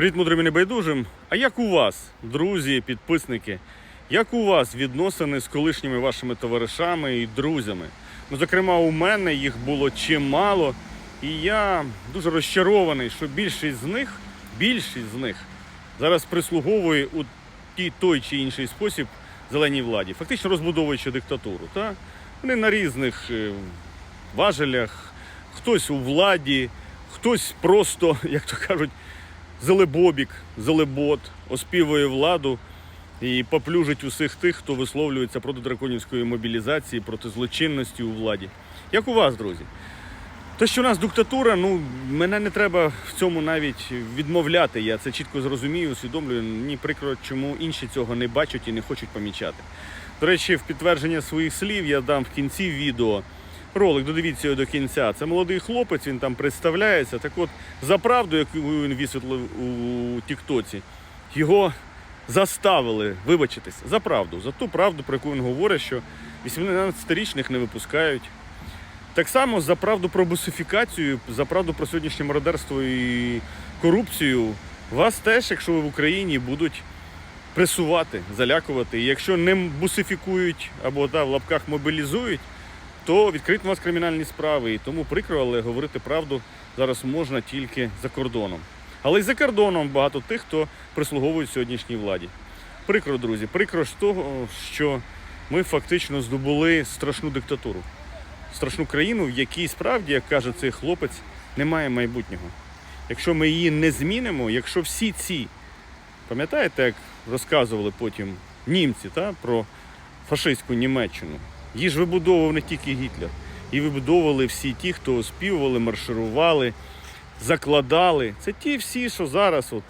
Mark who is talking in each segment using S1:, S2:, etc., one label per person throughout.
S1: Привіт, мудрим і небайдужим. А як у вас, друзі, підписники? Як у вас відносини з колишніми вашими товаришами і друзями? Ну, зокрема, у мене їх було чимало, і я дуже розчарований, що більшість з них, більшість з них зараз прислуговує у тій той чи інший спосіб зеленій владі, фактично розбудовуючи диктатуру. Та? Вони на різних е, важелях, хтось у владі, хтось просто, як то кажуть, Зелебобік, Зелебот оспівує владу і поплюжить усіх тих, хто висловлюється проти драконівської мобілізації, проти злочинності у владі. Як у вас, друзі? Те, що у нас диктатура, ну мене не треба в цьому навіть відмовляти. Я це чітко зрозумію, усвідомлюю. Мені прикро, чому інші цього не бачать і не хочуть помічати. До речі, в підтвердження своїх слів я дам в кінці відео ролик, додивіться його до кінця. Це молодий хлопець, він там представляється. Так от, за правду, яку він висвітлив у Тіктоці, його заставили вибачитись за правду, за ту правду, про яку він говорить, що 18-річних не випускають. Так само за правду про бусифікацію, за правду про сьогоднішнє мародерство і корупцію. Вас теж, якщо ви в Україні, будуть пресувати, залякувати. І якщо не бусифікують або да, в лапках мобілізують, то відкриють на вас кримінальні справи. І тому прикро, але говорити правду зараз можна тільки за кордоном. Але й за кордоном багато тих, хто прислуговує сьогоднішній владі. Прикро, друзі, прикро з того, що ми фактично здобули страшну диктатуру, страшну країну, в якій справді, як каже цей хлопець, немає майбутнього. Якщо ми її не змінимо, якщо всі ці, пам'ятаєте, як розказували потім німці та, про фашистську Німеччину, її ж вибудовував не тільки Гітлер, її вибудовували всі ті, хто оспівували, марширували, закладали. Це ті всі, що зараз от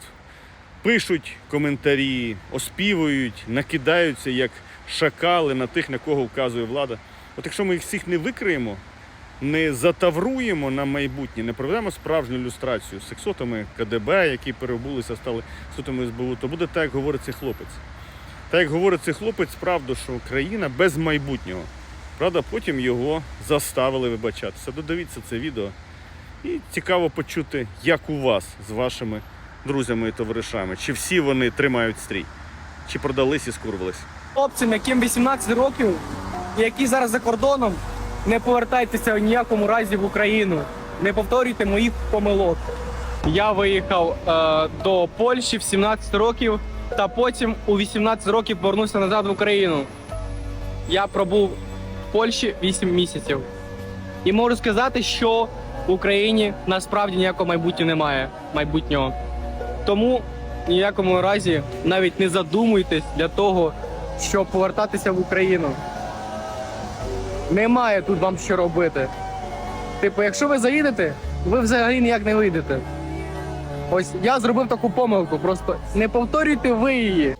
S1: пишуть коментарі, оспівують, накидаються як шакали на тих, на кого вказує влада. От якщо ми їх всіх не викриємо, не затавруємо на майбутнє, не проведемо справжню ілюстрацію з сексотами КДБ, які перебулися, стали сексотами СБУ, то буде так, як говорить цей хлопець. Так як говорить цей хлопець, правда, що країна без майбутнього. Правда, потім його заставили вибачатися. Додивіться це відео. І цікаво почути, як у вас з вашими друзями і товаришами. Чи всі вони тримають стрій, чи продались і скурвились.
S2: хлопцям, яким 18 років, які зараз за кордоном, не повертайтеся в ніякому разі в Україну. Не повторюйте моїх помилок. Я виїхав е, до Польщі в 17 років, та потім у 18 років повернувся назад в Україну. Я пробув в Польщі 8 місяців. І можу сказати, що в Україні насправді ніякого майбутнього немає. Майбутнього. Тому ніякому разі навіть не задумуйтесь для того, щоб повертатися в Україну. Немає тут вам що робити. Типу, якщо ви заїдете, ви взагалі ніяк не вийдете. Ось я зробив таку помилку, просто не повторюйте ви її.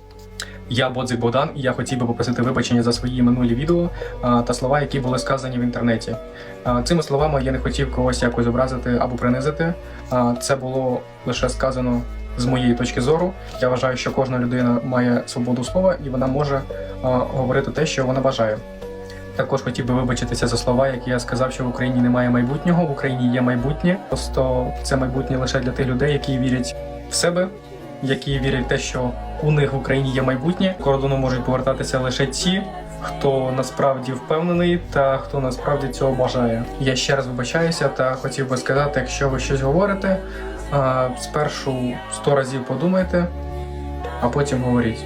S3: Я Бодзик Богдан, і я хотів би попросити вибачення за свої минулі відео а, та слова, які були сказані в інтернеті. А, Цими словами я не хотів когось якось образити або принизити. А, Це було лише сказано з моєї точки зору. Я вважаю, що кожна людина має свободу слова і вона може а, говорити те, що вона бажає. Також хотів би вибачитися за слова, які я сказав, що в Україні немає майбутнього, в Україні є майбутнє. Просто це майбутнє лише для тих людей, які вірять в себе, які вірять в те, що у них в Україні є майбутнє. Кордону можуть повертатися лише ті, хто насправді впевнений та хто насправді цього бажає. Я ще раз вибачаюся та хотів би сказати, якщо ви щось говорите, спершу сто разів подумайте, а потім говоріть.